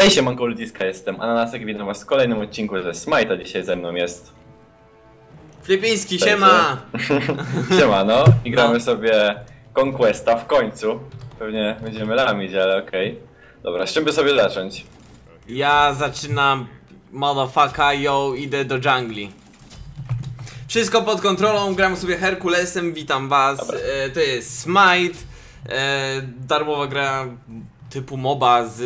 Hej, siemanko, ludziska, jestem Ananasek, witam was w kolejnym odcinku ze Smite'a. Dzisiaj ze mną jest... Filipiński, Cześć, siema! Siema, no. I gramy No. sobie Conquesta w końcu. Pewnie będziemy lamić, ale okej. Dobra, z czym by sobie zacząć? Ja zaczynam motherfucka, yo, idę do dżungli. Wszystko pod kontrolą, gram sobie Herkulesem, witam was. E, to jest Smite, e, darmowa gra typu MOBA z...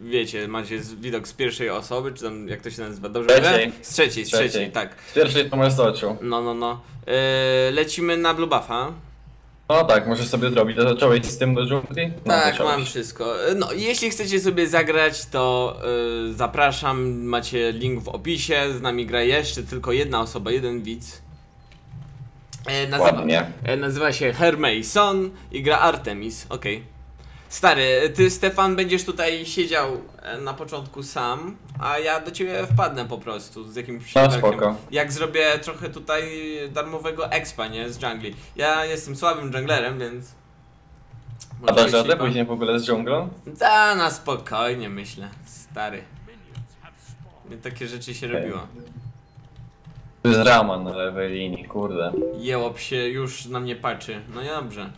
Wiecie, macie widok z pierwszej osoby, czy tam jak to się nazywa? Dobrze Trzeciej. Z trzeciej, z Trzeciej. trzeciej, tak. Z pierwszej to masz z oczu. No, no, no. E, lecimy na Blue Buffa. No tak, możesz sobie zrobić. Zacząłeś z tym do dżungli? No, Tak, zacząłeś. mam wszystko. E, No, jeśli chcecie sobie zagrać, to y, zapraszam. Macie link w opisie. Z nami gra jeszcze tylko jedna osoba, jeden widz. Nazywa, Ładnie. nazywa się Hermason i gra Artemis. Okej. Stary, ty Stefan będziesz tutaj siedział e, na początku sam, a ja do ciebie wpadnę po prostu z jakimś No, spoko. Jak zrobię trochę tutaj darmowego expa, nie? Z jungli. Ja jestem słabym junglerem, więc... A dasz radę być później w ogóle z dżunglą? Da, na spokojnie myślę, stary. Nie takie rzeczy się Okej. robiło. To jest Raman na lewej linii, kurde. Jełop się już na mnie patrzy. No i dobrze.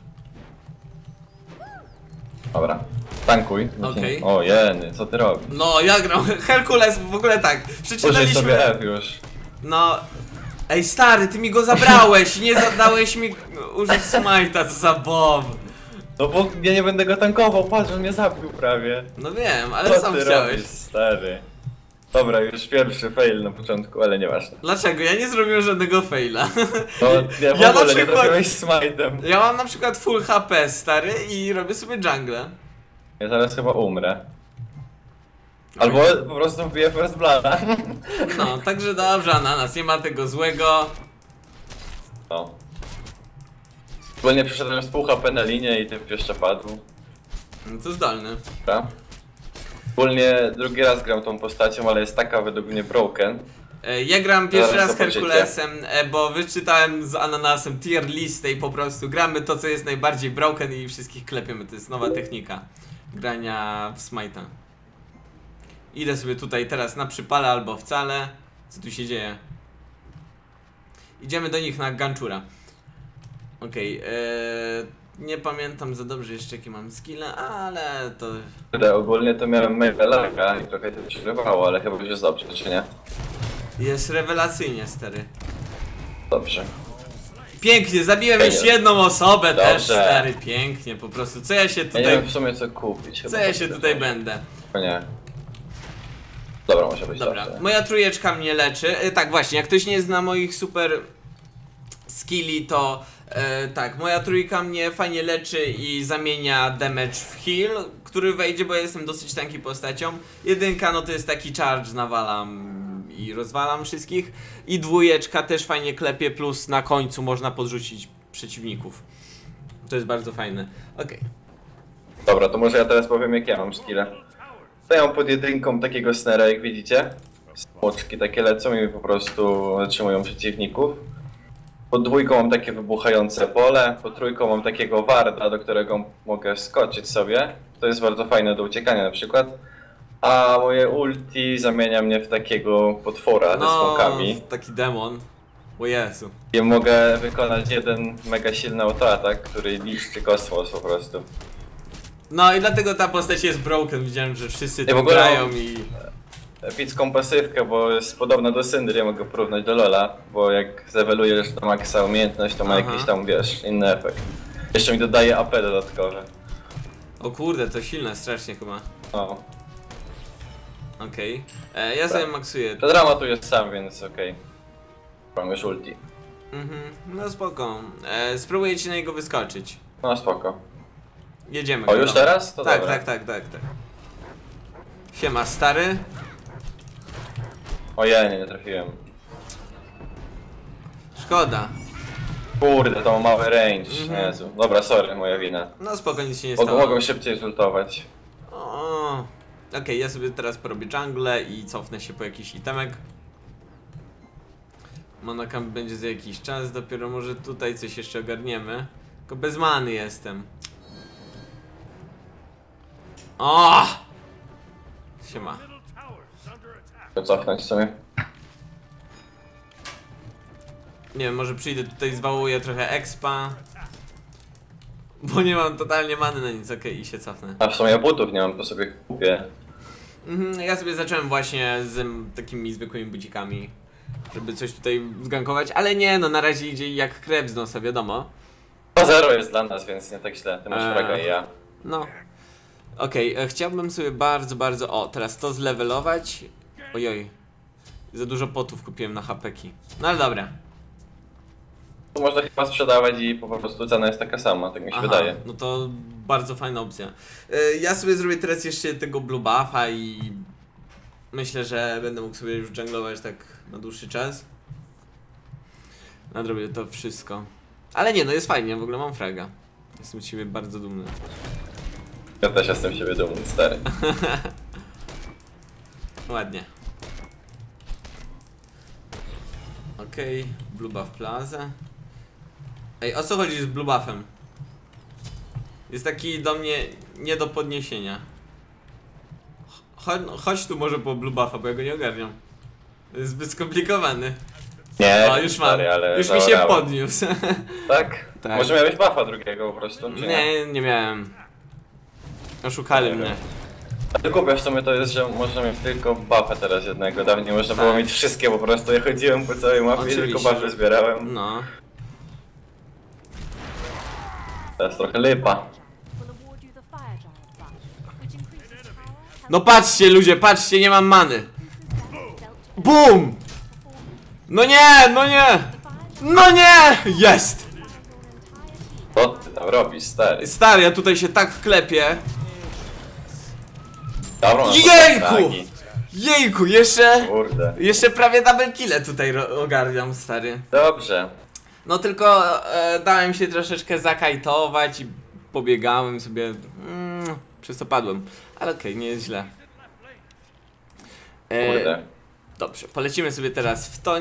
Dobra. Tankuj. Okej. O, jeny, co ty robisz? No, ja gram Herkules w ogóle tak. Użyj Przeczytaliśmy. sobie F już. No. Ej stary, ty mi go zabrałeś, nie zadałeś mi użyć smajta, co za bob. No bo ja nie będę go tankował, patrz, on mnie zabił prawie. No wiem, ale Co sam ty chciałeś. robisz, stary? Dobra, już pierwszy fail na początku, ale nieważne. Dlaczego? Ja nie zrobiłem żadnego faila. No, nie, w Ja na ogóle nie przykład- smajtem. Ja mam na przykład full HP stary i robię sobie jungle. Ja zaraz chyba umrę. Albo po prostu wbiję first blooda. No, także dobrze, Ananas, nie ma tego złego. No. Ogólnie przeszedłem z pół HP na linię i typ jeszcze padł. No to zdolny. Dobra. Ogólnie drugi raz gram tą postacią, ale jest taka według mnie broken. E, Ja gram pierwszy Zaraz raz zobaczycie. Herkulesem, e, bo wyczytałem z Ananasem tier listę i po prostu gramy to, co jest najbardziej broken i wszystkich klepiemy. To jest nowa technika grania w Smite'a. Idę sobie tutaj teraz na przypale albo wcale. Co tu się dzieje? Idziemy do nich na Ganchura. Okej, e, nie pamiętam za dobrze jeszcze jakie mam skille, ale to... Kurde, ogólnie to miałem mega laga i trochę to przerywało, ale chyba jest dobrze, czy nie? Jest rewelacyjnie, stary. Dobrze. Pięknie, zabiłem już jedną osobę też, Dobrze. stary, pięknie, po prostu. Co ja się Ja nie tutaj, wiem w sumie co kupić. co ja się też tutaj będę? O nie. Dobra, może być Dobra, dobrze. moja trójeczka mnie leczy. E, tak, właśnie, jak ktoś nie zna moich super skilli, to e, tak, moja trójka mnie fajnie leczy i zamienia damage w heal, który wejdzie, bo ja jestem dosyć tanki postacią. Jedynka, no to jest taki charge, nawalam i rozwalam wszystkich. I dwójeczka też fajnie klepie, plus na końcu można podrzucić przeciwników. To jest bardzo fajne. Okej. Dobra, to może ja teraz powiem jak ja mam skille. To ja mam pod jedynką takiego snera, jak widzicie. Smoczki takie lecą i po prostu zatrzymują przeciwników. Pod dwójką mam takie wybuchające pole, pod trójką mam takiego warda, do którego mogę skoczyć sobie. To jest bardzo fajne do uciekania na przykład. A moje ulti zamienia mnie w takiego potwora ze smokami. taki demon. O Jezu. I mogę wykonać jeden mega silny autoatak, który niszczy kosmos po prostu. No i dlatego ta postać jest broken. Widziałem, że wszyscy w ogóle- grają i... epicką pasywkę, bo jest podobna do Syndry, ja mogę porównać do Lola, bo jak zawelujesz do maksa umiejętność, to ma Aha. jakiś tam, wiesz, inny efekt. Jeszcze mi dodaje AP dodatkowe. O kurde, to silne strasznie chyba. No. Okej. E, Ja sobie maksuję. To drama tu jest sam, więc okej. Mam już ulti. Mhm, no spoko. E, spróbuję ci na niego wyskoczyć. No spoko. Jedziemy. O, już dobra. teraz? To tak, dobra. tak, tak, tak, tak. Siema, stary. Ojej, nie, nie trafiłem. Szkoda. Kurde, to ma mały range, Mhm. Jezu. Dobra, sorry, moja wina. No spoko, nic się nie stało. mogą szybciej zultować. O, Okej, ja sobie teraz porobię jungle i cofnę się po jakiś itemek. Monocamp będzie za jakiś czas, dopiero może tutaj coś jeszcze ogarniemy. Tylko bez many jestem. O! Siema. To cofnąć sobie. Nie wiem, może przyjdę tutaj, zwałuję trochę expa. Bo nie mam totalnie many na nic, okej, i się cofnę. A w sumie butów nie mam, to sobie kupię. Mhm, ja sobie zacząłem właśnie z takimi zwykłymi bucikami, żeby coś tutaj zgankować, ale nie, no na razie idzie jak krew z nosa, wiadomo. To zero jest dla nas, więc nie tak źle. Ty masz Eee. fraga i ja. No. Okej, e, chciałbym sobie bardzo, bardzo. O, teraz to zlevelować. Ojoj. Za dużo potów kupiłem na hapeki. No ale dobra. Tu można chyba sprzedawać i po prostu cena jest taka sama, tak mi się Aha, wydaje. No to bardzo fajna opcja. E, Ja sobie zrobię teraz jeszcze tego blue buffa i myślę, że będę mógł sobie już junglować tak na dłuższy czas. Nadrobię to wszystko. Ale nie, no jest fajnie, w ogóle mam fraga. Jestem z siebie bardzo dumny. Ja też jestem siebie dumny, stary. Ładnie. Okej, Blue Buff Plaza. Ej, o co chodzi z Blue Buffem? Jest taki do mnie nie do podniesienia. Chodź, chodź tu może po Blue Buffa, bo ja go nie ogarniam. To jest zbyt skomplikowany. Nie, O, już mam. Już mi się podniósł. Tak? Tak. Może miałeś buffa drugiego po prostu, nie? nie, nie miałem. Oszukali Nie mnie. Wiem. A to głupie w sumie to jest, że można mieć tylko buffa teraz jednego. Dawniej można było Tak. mieć wszystkie po prostu. Ja chodziłem po całej mapie i tylko Oczywiście, buffy zbierałem. No. Teraz trochę lipa. No patrzcie ludzie, patrzcie, nie mam many. BUM! No nie, no nie! No nie! Jest! Co ty tam robisz, stary? Stary, ja tutaj się tak klepię. Dobra, no Jejku! fragi. Jejku, jeszcze... Kurde. Jeszcze prawie double kille tutaj ogarniam, stary. Dobrze. No tylko e, dałem się troszeczkę zakajtować i pobiegałem sobie. Mm, przez to padłem. Ale okej, nie jest źle. E, Kurde. Dobrze, polecimy sobie teraz w to,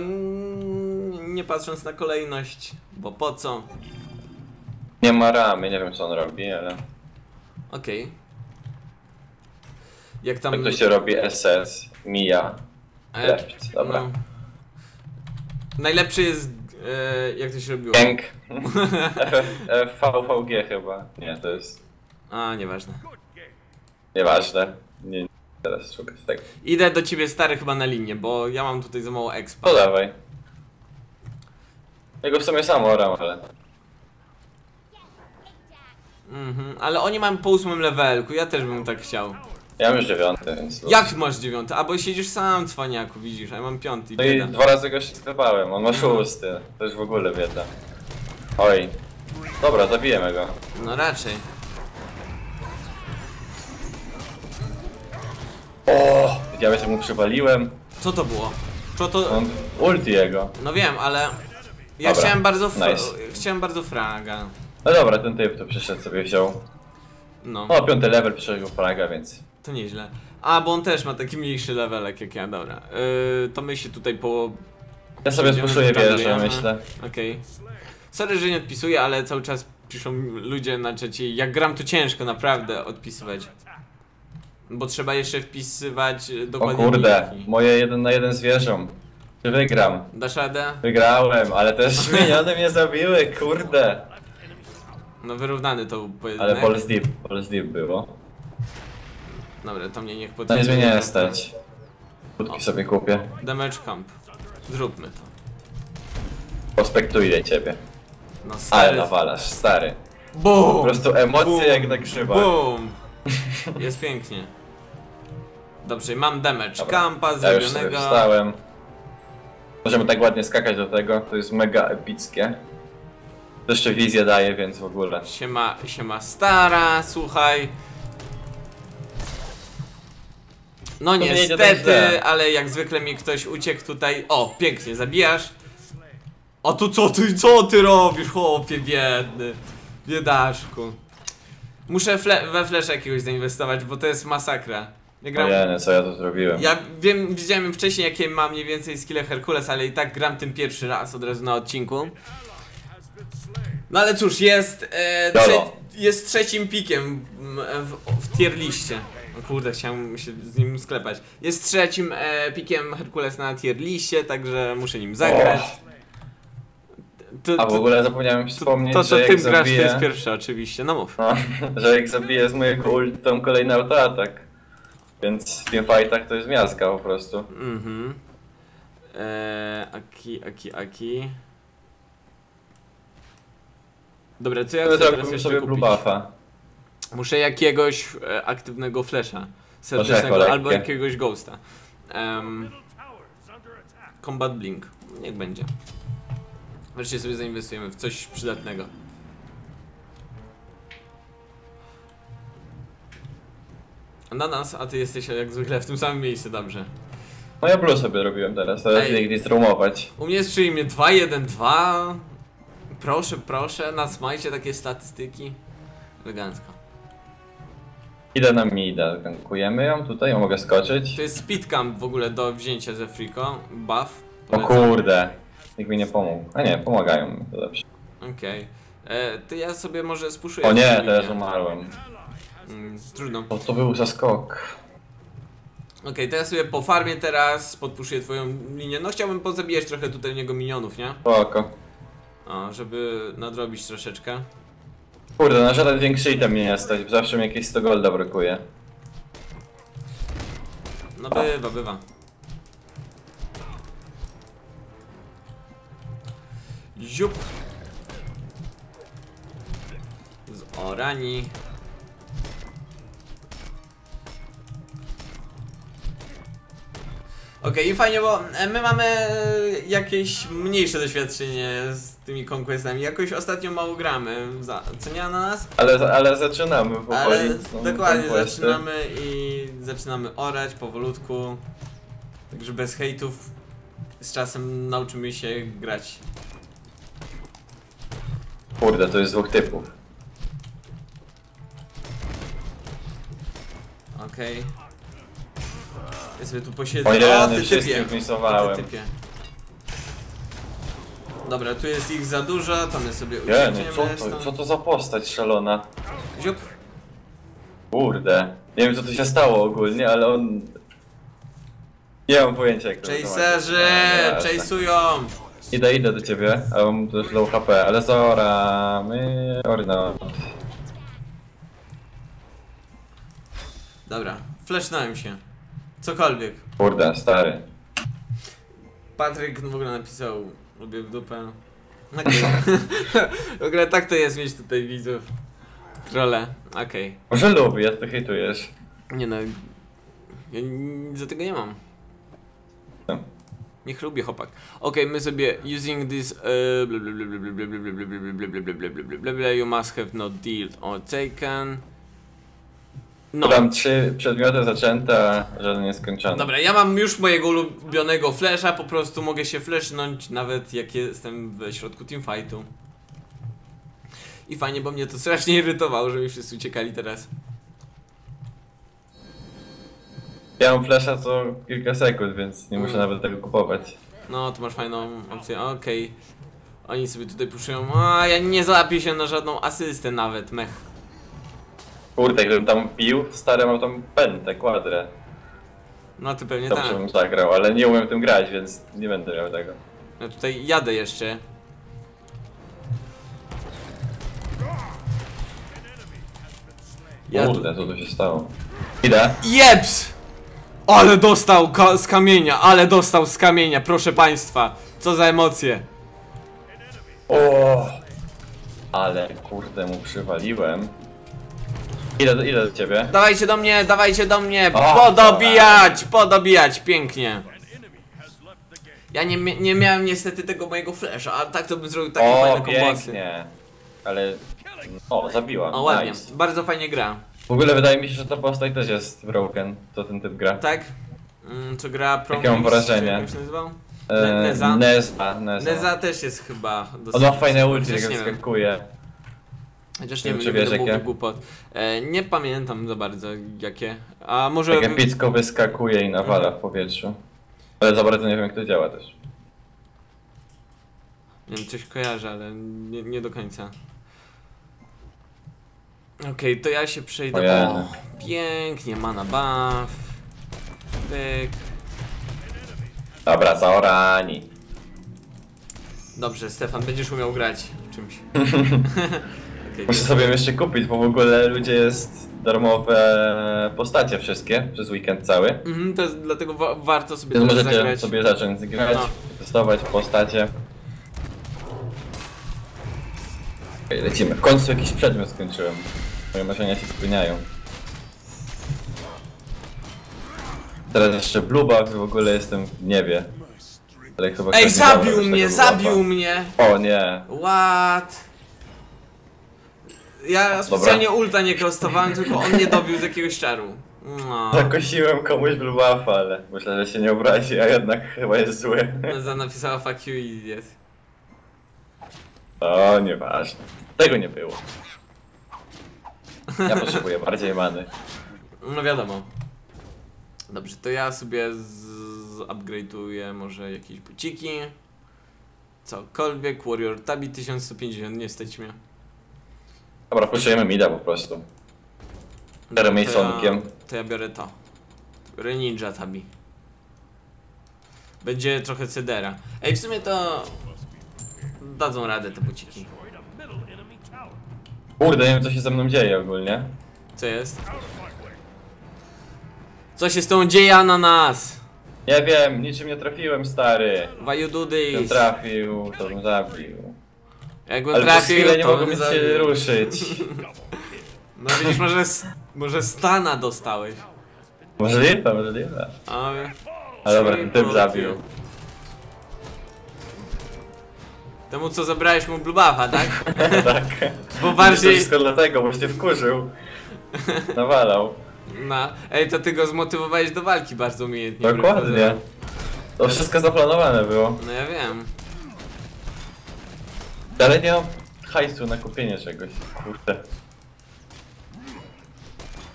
nie patrząc na kolejność, bo po co? Nie ma ramy, nie wiem co on robi, ale... Okej. Jak tam... To się robi SS, Mija. e, left, dobra. no. Najlepszy jest, e, jak to się robiło? Gang. VVG chyba. Nie, to jest... A, nieważne. Nieważne. Nie, teraz szukać tego. Idę do ciebie stary chyba na linię, bo ja mam tutaj za mało expa. No dawaj. Jego w sumie sam oram, ale... Mhm, ale oni mają po ósmym levelku, ja też bym tak chciał. Ja mam już dziewiąty, więc... Jak masz dziewiąty? A bo siedzisz sam, cwaniaku, widzisz, a ja mam piąty. No i bieda. dwa razy go się sklepałem, on ma Mhm. szósty. To już w ogóle bieda. Oj. Dobra, zabijemy go. No raczej. O! Widziałeś jak mu przywaliłem? Co to było? Co to... On ulti jego. No wiem, ale... Ja Dobra, chciałem bardzo... Fra... nice. Chciałem bardzo fraga. No dobra, ten typ to przyszedł sobie wziął. No, No, piąty level przyszedł Praga, więc... to nieźle. A, bo on też ma taki mniejszy levelek jak ja, dobra. Yy, to my się tutaj po... Ja sobie spuszuję wieżę, myślę. Okej. Sorry, że nie odpisuję, ale cały czas piszą ludzie na czacie. Jak gram, to ciężko naprawdę odpisywać. Bo trzeba jeszcze wpisywać e, O dokładnie kurde, linki. moje jeden na jeden z wieżą. Czy wygram? Dasz radę? Wygrałem, ale też miniony mnie zabiły, kurde. No wyrównany to był pojedynek. Ale Pulse Deep było. Dobra, to mnie niech To potrafi. nie zmienia stać. Krótki sobie kupię. Damage camp. Zróbmy to. Prospektuję ciebie. No Ale stary. nawalasz, stary. Boom! Po prostu emocje Boom! jak na grzybach. Boom! Jest pięknie. Dobrze, mam damage Dobra, campa Ja już sobie zrobionego. wstałem. Możemy tak ładnie skakać do tego, to jest mega epickie. To jeszcze wizję daje, więc w ogóle. Siema, siema stara, słuchaj. No tak niestety, źle. ale jak zwykle mi ktoś uciekł tutaj. O, pięknie, zabijasz. O tu co ty, co ty robisz, chłopie biedny. Biedaszku. Muszę fle we flash jakiegoś zainwestować, bo to jest masakra. Ja gram... Ojej, co ja tu zrobiłem. Ja wiem, widziałem wcześniej jakie mam mniej więcej skille Herkules, ale i tak gram tym pierwszy raz od razu na odcinku. No ale cóż, jest, e, trze jest trzecim pikiem w, w tier liście. O kurde, chciałem się z nim sklepać. Jest trzecim e, pikiem Herkules na tier liście, także muszę nim zagrać. To, A w to, ogóle zapomniałem wspomnieć, to, że to jak tym grasz, to zabiję... jest pierwszy oczywiście, no mów. No, że jak zabiję z mojego ult, to kolejny autoatak. Więc w tym fightach to jest miazga po prostu. Mhm. Eee, aki, aki, aki. Dobra, co ja chcę teraz jeszcze sobie blue kupić? buffa. Muszę jakiegoś e, aktywnego flasha Orzech serdecznego albo jakiegoś ghosta. Um, combat Blink. Niech będzie. Wreszcie sobie zainwestujemy w coś przydatnego. Na nas, a ty jesteś jak zwykle w tym samym miejscu, dobrze. No ja blue sobie robiłem teraz, teraz Ej. idę ich disrumować. U mnie jest przy imię 2, 1, 2. Proszę, proszę, nasmajcie takie statystyki. Elegancko. Idę na mida, tankujemy ją tutaj, ja mogę skoczyć. To jest speedcamp w ogóle do wzięcia ze Frico. Buff. O kurde, nikt mi nie pomógł. A nie, pomagają mi, to dobrze. Okej. E, To ja sobie może spuszuję. O nie, teraz umarłem. Mm, Trudno. O, to był zaskok. Okej, to ja sobie po farmie teraz podpuszuję twoją linię. No chciałbym pozabijać trochę tutaj niego minionów, nie? Spoko. O, żeby nadrobić troszeczkę. Kurde, na żaden większy item mnie nie stać, zawsze mi jakieś 100 golda brakuje. No bywa, bywa. Ziup. Z orani. Okej, i fajnie, bo e, my mamy e, jakieś mniejsze doświadczenie z tymi conquestami. Jakoś ostatnio mało gramy. Za, co nie na nas? Ale, ale zaczynamy powoli. Ale dokładnie, conquesty. zaczynamy i zaczynamy orać powolutku. Także bez hejtów z czasem nauczymy się grać. Kurde, to jest dwóch typów. Okej. Ja sobie tu posiedzę. O ty wszystkich typie. O, misowałem. ty typie. Dobra, tu jest ich za dużo, to my sobie Nie, uciekniemy no co to, co to za postać szalona? Ziup. Kurde. Nie wiem co tu się stało ogólnie, ale on... Nie mam pojęcia jak to Chaserzy! No, Chase'ują! Idę, idę do ciebie, ale mam też low HP, ale Zora, my... Orno. Dobra, flashnąłem się. Cokolwiek. Kurde, stary. Patryk w ogóle napisał, lubię w dupę. Okay. w ogóle tak to jest mieć tutaj widzów. Trole, okej. Okay. Może lubię, to hejtujesz. Nie no, ja nic do tego nie mam. No. Niech lubię chłopak. Okej, okay, my sobie using this you must have not dealt or taken. No. Mam trzy przedmioty zaczęte, a żaden nieskończony. Dobra, ja mam już mojego ulubionego flasha, po prostu mogę się flashnąć nawet jak jestem we środku teamfightu. I fajnie, bo mnie to strasznie irytowało, że mi wszyscy uciekali teraz. Ja mam flasha co kilka sekund, więc nie muszę Mm. nawet tego kupować. No, to masz fajną opcję, okej. Oni sobie tutaj puszują, a ja nie załapię się na żadną asystę nawet, mech. Kurde, gdybym tam pił, to stary mam tam pętę, kwadrę. No ty pewnie Dobrze tak. bym zagrał, ale nie umiem tym grać, więc nie będę miał tego. Ja tutaj jadę jeszcze. Ja. Kurde, co tu się stało? Idę. Jeps! Ale dostał ka z kamienia, ale dostał z kamienia, proszę państwa. Co za emocje. O! Ale kurde mu przywaliłem. Idę, do- idę do ciebie. Dawajcie do mnie, dawajcie do mnie! O, Podobijać, podobijać, pięknie. Ja nie, nie miałem niestety tego mojego flasha, ale tak to bym zrobił takie O, fajne kombosy. pięknie. Ale... O, zabiła. O, ładnie, Nice. bardzo fajnie gra. W ogóle wydaje mi się, że ta postać też jest broken, co ten typ gra. Tak? Mm, co gra Promis? Takie mam wrażenie. Jak się nazywał? E, Ne- Neza? Neza, Neza. Neza też jest chyba dosyć... On ma fajne ulti, jak wyskakuje. Chociaż Nie nie wiem, nie wiesz, będę jakie. głupot. E, nie pamiętam za bardzo jakie. A może... Jak epicko wyskakuje i nawala w powietrzu. Ale za bardzo nie wiem jak to działa też. Nie wiem, coś kojarzę, ale nie, nie do końca. Okej, to ja się przejdę. Ojej. O, pięknie, mana buff. Pyk. Dobra, zaorani. Dobrze, Stefan, będziesz umiał grać czymś. Muszę sobie jeszcze kupić, bo w ogóle ludzie jest darmowe postacie wszystkie przez weekend cały. Mhm, to jest, dlatego wa warto sobie Więc możecie zagrać. sobie zacząć grać, No. testować postacie. Okej, lecimy. W końcu jakiś przedmiot skończyłem. Moje marzenia się spełniają. Teraz jeszcze i w ogóle jestem w niebie. Ale chyba Ej, zabił mnie, zabił mnie! O nie. What? Ja specjalnie ulta nie prostowałem, tylko on mnie dobił z jakiegoś czaru. No. Zakosiłem komuś buffa, ale myślę, że się nie obrazi, a jednak chyba jest zły. Za napisała fuck you idiot. O, nieważne. Tego nie było. Ja potrzebuję bardziej many. No wiadomo. Dobrze, to ja sobie upgrade'uję może jakieś buciki. Cokolwiek, Warrior Tabi 1150, nie stać mnie. Dobra, puszczujemy mida po prostu. Biorę to, ja, to ja biorę to. Biorę Ninja Tabi. Będzie trochę cedera. Ej, w sumie to... Dadzą radę te buciki. Kurde, nie wiem co się ze mną dzieje ogólnie. Co jest? Co się z tą dzieje na nas? Nie wiem, niczym nie trafiłem, stary. Why you do this? trafił, to bym zabił. Jakbym Ale przez trafił, nie to mogłem bym się ruszyć. No widzisz, może, może stana dostałeś. Możliwe, możliwe. A, A dobra, ten typ zabił. Temu co zabrałeś mu blue buffa, tak? tak. Bo To bardziej... wszystko dlatego, bo się wkurzył. Nawalał. No, ej, to ty go zmotywowałeś do walki bardzo umiejętnie. Dokładnie. To wszystko zaplanowane było. No ja wiem. Ale nie mam hajsu na kupienie czegoś. Kurde.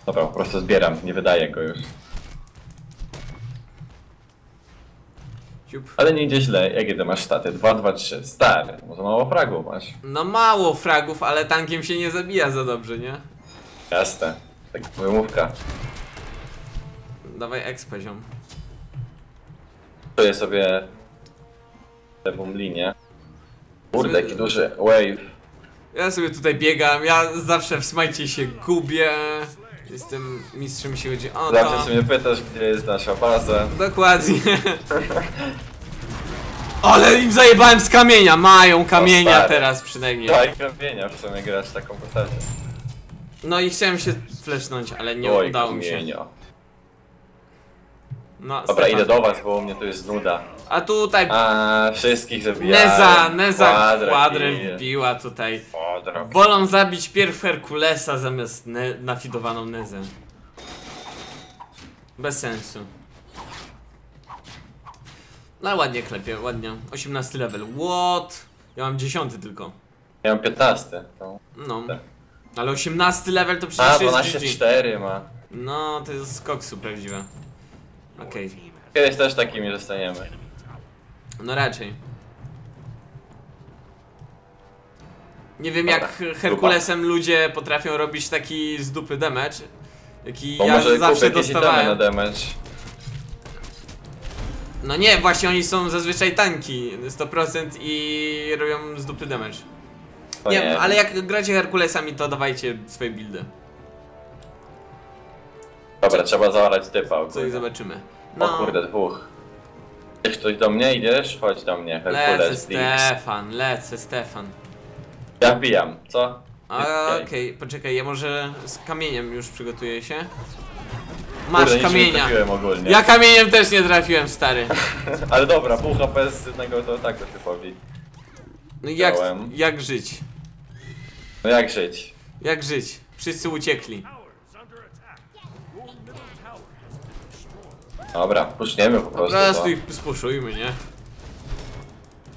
Dobra, po prostu zbieram, nie wydaję go już. Ciup. Ale nie idzie źle, jakie ty masz staty? 2, 2, 3. Stary, może mało fragów masz. No mało fragów, ale tankiem się nie zabija za dobrze, nie? Jasne. Tak wymówka. Dawaj X poziom. Czuję sobie lewą linię. Kurde, jaki duży wave. Ja sobie tutaj biegam, ja zawsze w smajcie się gubię. Jestem mistrzem jeśli chodzi o Zawsze to. się mnie pytasz, gdzie jest nasza baza. Dokładnie. Ale im zajebałem z kamienia, mają kamienia teraz przynajmniej. Daj kamienia w sumie grać taką postacią. No i chciałem się flesznąć, ale nie Oj, udało mi się. kamienia. No, Dobra, Stefan. idę do was, bo u mnie tu jest nuda. A tutaj A wszystkich zabijałem. Neza, Neza kill. wbiła tutaj. Quadra Wolą zabić pierw Herkulesa zamiast ne nafidowaną Nezę. Bez sensu. No ładnie klepie, ładnie. 18 level. What? Ja mam 10 tylko. Ja mam 15. To... No. Ale 18 level to A, przecież jest GG. 12-4 ma. No, to jest z koksu prawdziwe. Okej. Kiedyś też takimi zostaniemy. No raczej. Nie wiem Dobra, jak Herkulesem ludzie potrafią robić taki z dupy damage. Jaki Bo ja zawsze itemy na dostawałem. damage. No nie, właśnie oni są zazwyczaj tanki 100% i robią z dupy damage. To Nie, ale jak gracie Herkulesami to dawajcie swoje buildy. Dobra, trzeba zaorać typa Co i zobaczymy. O kurde, dwóch. Idziesz ktoś do mnie? Idziesz? Chodź do mnie, Lecę Herkules. Stefan, lecę Stefan. Ja wbijam, co? A, Okej. Okej, poczekaj, ja może z kamieniem już przygotuję się. Masz Kurde, nic nie kamienia. trafiłem ogólnie. Ja kamieniem też nie trafiłem, stary. Ale dobra, pół HP z jednego to tak to typowi. No jak, jak żyć? No jak żyć? Jak żyć? Wszyscy uciekli. Dobra, puszniemy po prostu. prostu bo... ich spuszujmy, nie?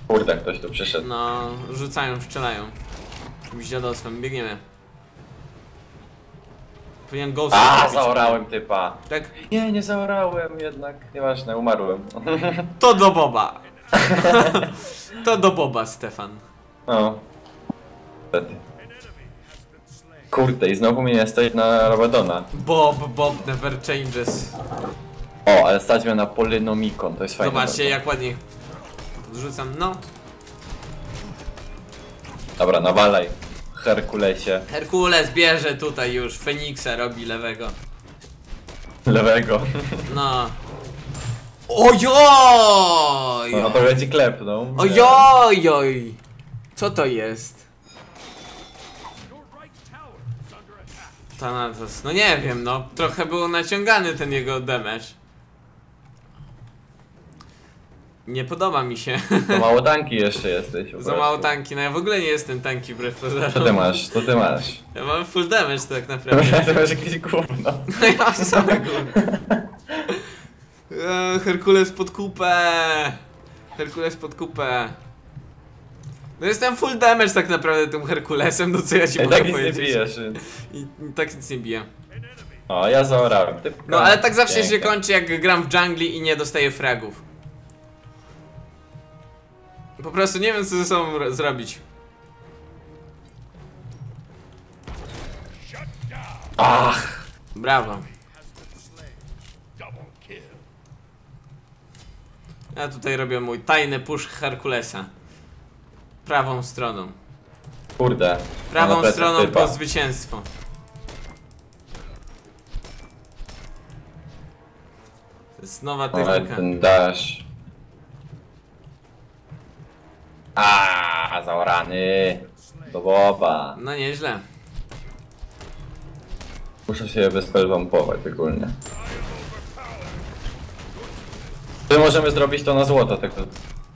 Kurde, ktoś tu przyszedł. No, rzucają, strzelają. Jakimś dziadostwem, biegniemy. Powinien ghost A, zaorałem typa. Tak? Nie, nie zaorałem jednak. Nieważne, umarłem. To do Boba. to do Boba, Stefan. No. Kurde, i znowu mnie nie stać na Rabadona. Bob, Bob never changes. O, ale stać mnie na Polynomikon, to jest fajne. Zobaczcie bardzo. jak ładnie zrzucam. No, Dobra, nawalaj. Herkulesie. Herkules bierze tutaj już, Feniksa robi lewego. Lewego. No. Ojoj! No to będzie klepnął. Ojoj! Co to jest? Thanatos, no nie wiem, no trochę był naciągany ten jego damage. Nie podoba mi się. To mało tanki jeszcze jesteś. Za mało tanki, no ja w ogóle nie jestem tanki wbrew Co ty pozorom. masz? Co ty masz? Ja mam full damage tak naprawdę. Ty masz jakieś gówno. No ja mam same górę. Herkules pod kupę. Herkules pod kupę. No jestem full damage tak naprawdę tym Herkulesem, no co ja ci I mogę tak nic nie powiedzieć. bijesz. więc- I, I tak nic nie bije. O, ja zaorałem. Typka. No ale tak zawsze się kończy jak gram w dżungli i nie dostaję fragów. Po prostu nie wiem co ze sobą ro- zrobić. Ach! Brawo. Ja tutaj robię mój tajny push Herkulesa. Prawą stroną. Kurde. Prawą stroną typa. po zwycięstwo. To jest nowa Ale technika. ten dash. A, zaorany. Do boba. No nieźle. Muszę się bezpelwampować ogólnie. Czy możemy zrobić to na złoto, tego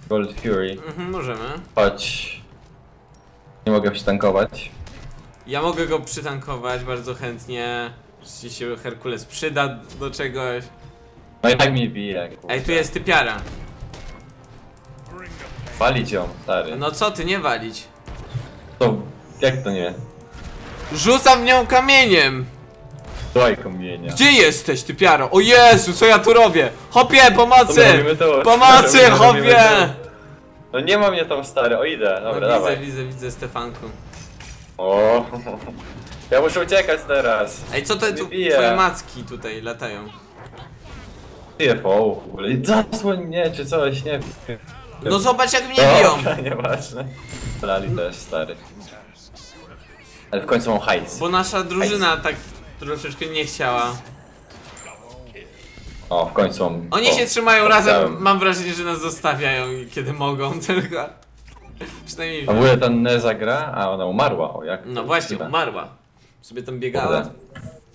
Gold Fury? Mhm, możemy. Chodź. Nie mogę przytankować. Ja mogę go przytankować bardzo chętnie. Jeśli się Herkules przyda do czegoś. No i tak mi bije. Ej, tu jest typiara. Walić ją, stary. No co ty, nie walić. To, jak to nie? Rzucam nią kamieniem! Daj komienia. Gdzie jesteś, typiaro? O Jezu, co ja tu robię? Hopie, To pomocy! robimy to. Pomocy, To my robimy hopie! to. No nie ma mnie tam stary, o idę. No, Dobra, widzę, dawaj. widzę, widzę Stefanku. O, ja muszę uciekać teraz. Ej, co to Nie tu twoje macki tutaj latają? CFO w ogóle. Zasłoń mnie czy coś, nie wiem. No zobacz jak mnie biją! Dobra, nieważne. Lali też, stary. Ale w końcu mam hajs. Bo nasza drużyna tak troszeczkę nie chciała. O, w końcu mam... Oni o, się trzymają o, razem, mam wrażenie, że nas zostawiają kiedy mogą tylko. Przynajmniej A w ogóle ta Neza gra? A ona umarła, o jak? No właśnie, umarła. Sobie tam biegała,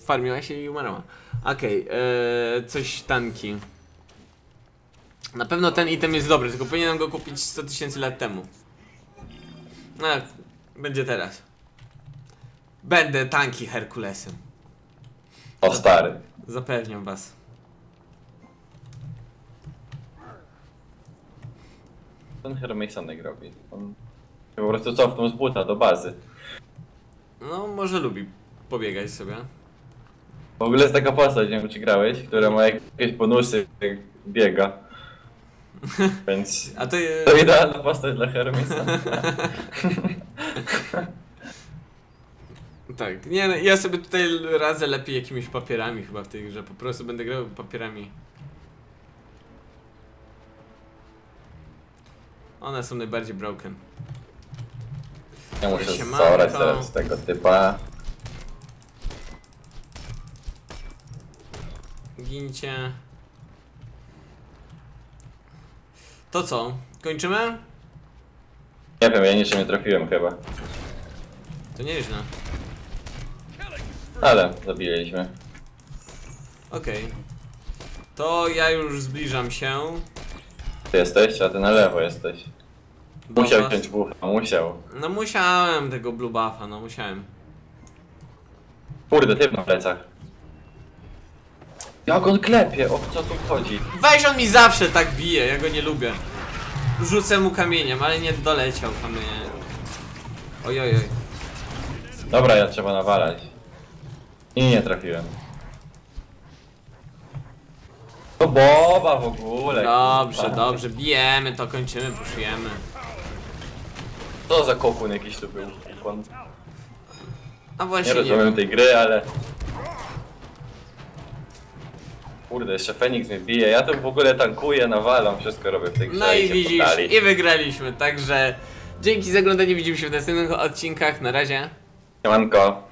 farmiła się i umarła. Okej, eee, coś tanki. Na pewno ten item jest dobry, tylko powinienem go kupić 100 tysięcy lat temu. No, będzie teraz. Będę tanki Herkulesem. O, stary. Zapewniam was. Ten Hermesonek robi. On się po prostu cofnął z buta do bazy. No, może lubi pobiegać sobie. W ogóle jest taka postać, nie wiem czy grałeś, która ma jakieś bonusy, jak biega. Więc A to je... to idealna postać dla Hermesa. Tak, nie, no, ja sobie tutaj radzę lepiej jakimiś papierami chyba w tej grze, po prostu będę grał papierami. One są najbardziej broken. Ja muszę Siemanko. zaorać teraz tego typa. Gincie. To co? Kończymy? Nie wiem, ja niczym nie trafiłem chyba. To nieźle. Ale zabiliśmy. Okej. To ja już zbliżam się. Ty jesteś, a ty na lewo jesteś. Musiał Baba- wziąć buffa, musiał. No musiałem tego blue buffa, no musiałem. Kurde, typ na plecach. Jak on klepie, o co tu chodzi? Weź on mi zawsze tak bije, ja go nie lubię. Rzucę mu kamieniem, ale nie doleciał kamieniem. Ojojoj. Dobra, ja trzeba nawalać. I nie trafiłem. To boba w ogóle. Dobrze, kurwa. dobrze, bijemy to, kończymy, puszujemy. Co za kokun jakiś tu był. Kokun. A Nie właśnie nie, rozumiem wiem. tej gry, ale... Kurde, jeszcze Feniks mnie bije, ja tu w ogóle tankuję, nawalam, wszystko robię w tej grze No i widzisz, i wygraliśmy, także dzięki za oglądanie, widzimy się w następnych odcinkach, na razie. Siemanko.